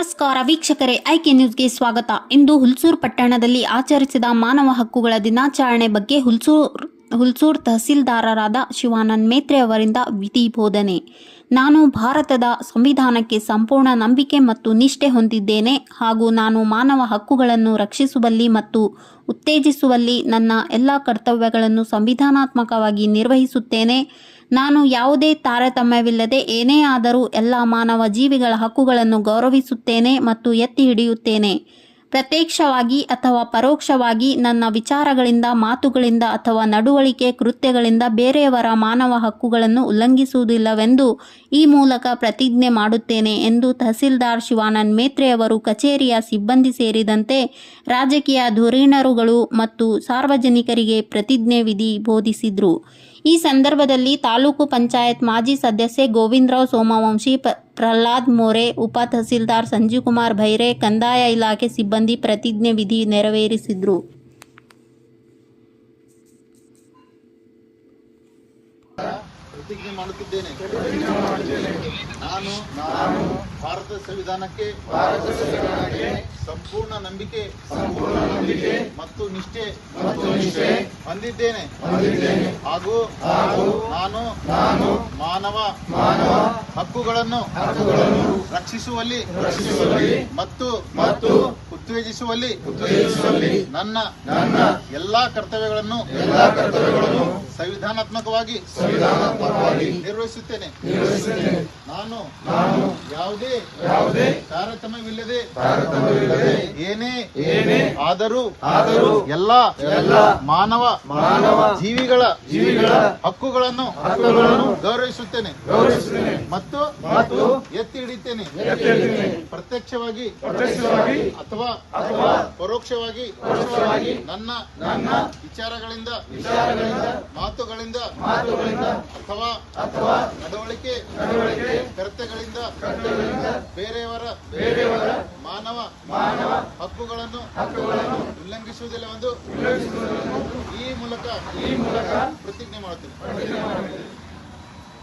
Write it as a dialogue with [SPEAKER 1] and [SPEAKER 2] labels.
[SPEAKER 1] ನಮಸ್ಕಾರ ವೀಕ್ಷಕರೇ, ಐಕೆ ನ್ಯೂಸ್ಗೆ ಸ್ವಾಗತ. ಇಂದು ಹುಲ್ಸೂರು ಪಟ್ಟಣದಲ್ಲಿ ಆಚರಿಸಿದ ಮಾನವ ಹಕ್ಕುಗಳ ದಿನಾಚರಣೆ ಬಗ್ಗೆ ಹುಲ್ಸೂರ್ ಹುಲ್ಸೂರ್ ತಹಸೀಲ್ದಾರರಾದ ಶಿವಾನಂದ್ ಮೇತ್ರೆ ಅವರಿಂದ ವಿಧಿ ಬೋಧನೆ. ನಾನು ಭಾರತದ ಸಂವಿಧಾನಕ್ಕೆ ಸಂಪೂರ್ಣ ನಂಬಿಕೆ ಮತ್ತು ನಿಷ್ಠೆ ಹೊಂದಿದ್ದೇನೆ ಹಾಗೂ ನಾನು ಮಾನವ ಹಕ್ಕುಗಳನ್ನು ರಕ್ಷಿಸುವಲ್ಲಿ ಮತ್ತು ಉತ್ತೇಜಿಸುವಲ್ಲಿ ನನ್ನ ಎಲ್ಲ ಕರ್ತವ್ಯಗಳನ್ನು ಸಂವಿಧಾನಾತ್ಮಕವಾಗಿ ನಿರ್ವಹಿಸುತ್ತೇನೆ. ನಾನು ಯಾವುದೇ ತಾರತಮ್ಯವಿಲ್ಲದೆ ಏನೇ ಆದರೂ ಎಲ್ಲ ಮಾನವ ಜೀವಿಗಳ ಹಕ್ಕುಗಳನ್ನು ಗೌರವಿಸುತ್ತೇನೆ ಮತ್ತು ಎತ್ತಿ ಹಿಡಿಯುತ್ತೇನೆ. ಪ್ರತ್ಯಕ್ಷವಾಗಿ ಅಥವಾ ಪರೋಕ್ಷವಾಗಿ ನನ್ನ ವಿಚಾರಗಳಿಂದ, ಮಾತುಗಳಿಂದ ಅಥವಾ ನಡವಳಿಕೆ ಕೃತ್ಯಗಳಿಂದ ಬೇರೆಯವರ ಮಾನವ ಹಕ್ಕುಗಳನ್ನು ಉಲ್ಲಂಘಿಸುವುದಿಲ್ಲವೆಂದು ಈ ಮೂಲಕ ಪ್ರತಿಜ್ಞೆ ಮಾಡುತ್ತೇನೆ ಎಂದು ತಹಸೀಲ್ದಾರ್ ಶಿವಾನಂದ್ ಮೇತ್ರೆಯವರು ಕಚೇರಿಯ ಸಿಬ್ಬಂದಿ ಸೇರಿದಂತೆ ರಾಜಕೀಯ ಧುರೀಣರುಗಳು ಮತ್ತು ಸಾರ್ವಜನಿಕರಿಗೆ ಪ್ರತಿಜ್ಞೆ ವಿಧಿ ಬೋಧಿಸಿದರು. ಈ ಸಂದರ್ಭದಲ್ಲಿ ತಾಲೂಕು ಪಂಚಾಯತ್ ಮಾಜಿ ಸದಸ್ಯೆ ಗೋವಿಂದರಾವ್ ಸೋಮವಂಶಿ ಪ ಪ್ರಹ್ಲಾದ್ ಮೋರೆ ಉಪ ತಹಸೀಲ್ದಾರ್ ಸಂಜೀವ್ ಕುಮಾರ್ ಭೈರೆ ಕಂದಾಯ ಇಲಾಖೆ ಸಿಬ್ಬಂದಿ ಪ್ರತಿಜ್ಞೆ ವಿಧಿ ನೆರವೇರಿಸಿದ್ರು.
[SPEAKER 2] ಪ್ರತಿಜ್ಞೆ ಮಾಡುತ್ತಿದ್ದೇನೆ. ನಾನು ನಾನು ಭಾರತ ಸಂವಿಧಾನಕ್ಕೆ ಭಾರತ ಸಂವಿಧಾನಕ್ಕೆ ಸಂಪೂರ್ಣ ನಂಬಿಕೆ ಸಂಪೂರ್ಣ ನಂಬಿಕೆ ಮತ್ತು ನಿಷ್ಠೆ ಮತ್ತು ನಿಷ್ಠೆ ಹೊಂದಿದ್ದೇನೆ. ಹಾಗೂ ಹಾಗೂ ನಾನು ನಾನು ಮಾನವ ಮಾನವ ಹಕ್ಕುಗಳನ್ನು ಹಕ್ಕುಗಳನ್ನು ರಕ್ಷಿಸುವಲ್ಲಿ ರಕ್ಷಿಸುವಲ್ಲಿ ಮತ್ತು ಮತ್ತು ಉತ್ತೇಜಿಸುವಲ್ಲಿ ಉತ್ತೇಜಿಸುವಲ್ಲಿ ನನ್ನ ನನ್ನ ಎಲ್ಲಾ ಕರ್ತವ್ಯಗಳನ್ನು ಎಲ್ಲಾ ಕರ್ತವ್ಯಗಳನ್ನು ಸಂವಿಧಾನಾತ್ಮಕವಾಗಿ ಸಂವಿಧಾನಾತ್ಮಕವಾಗಿ ನಿರ್ವಹಿಸುತ್ತೇನೆ. ನಿರ್ವಹಿಸುತ್ತೇನೆ. ನಾನು ನಾನು ಯಾವುದೇ ಯಾವುದೇ ತಾರತಮ್ಯವಿಲ್ಲದೆ ತಾರತಮ್ಯವಿಲ್ಲದೆ ಏನೇ ಏನೇ ಆದರೂ ಆದರೂ ಎಲ್ಲ ಎಲ್ಲ ಮಾನವ ಮಾನವ ಜೀವಿಗಳ ಜೀವಿಗಳ ಹಕ್ಕುಗಳನ್ನು ಹಕ್ಕುಗಳನ್ನು ಗೌರವಿಸುತ್ತೇನೆ. ಗೌರವಿಸುತ್ತೇನೆ. ಮತ್ತು ಮತ್ತು ಎತ್ತಿ ಹಿಡಿತೇನೆ ಪ್ರತ್ಯಕ್ಷವಾಗಿ ಪ್ರತ್ಯಕ್ಷವಾಗಿ ಅಥವಾ ಅಥವಾ ಪರೋಕ್ಷವಾಗಿ ಪರೋಕ್ಷವಾಗಿ ನನ್ನ ನನ್ನ ವಿಚಾರಗಳಿಂದ ವಿಚಾರಗಳಿಂದ ಮಾತುಗಳಿಂದ ಮಾತುಗಳಿಂದ ಅಥವಾ ಅಥವಾ ನಡವಳಿಕೆ ನಡವಳಿಕೆ ಕರ್ತೆಗಳಿಂದ ಕರ್ತಗಳಿಂದ ಬೇರೆಯವರ ಬೇರೆಯವರ ಮಾನವ ಮಾನವ ಹಕ್ಕುಗಳನ್ನು ಹಕ್ಕುಗಳನ್ನು ಉಲ್ಲಂಘಿಸುವುದಿಲ್ಲವೆಂದು ಈ ಮೂಲಕ ಈ ಮೂಲಕ ಪ್ರತಿಜ್ಞೆ ಮಾಡುತ್ತೇನೆ.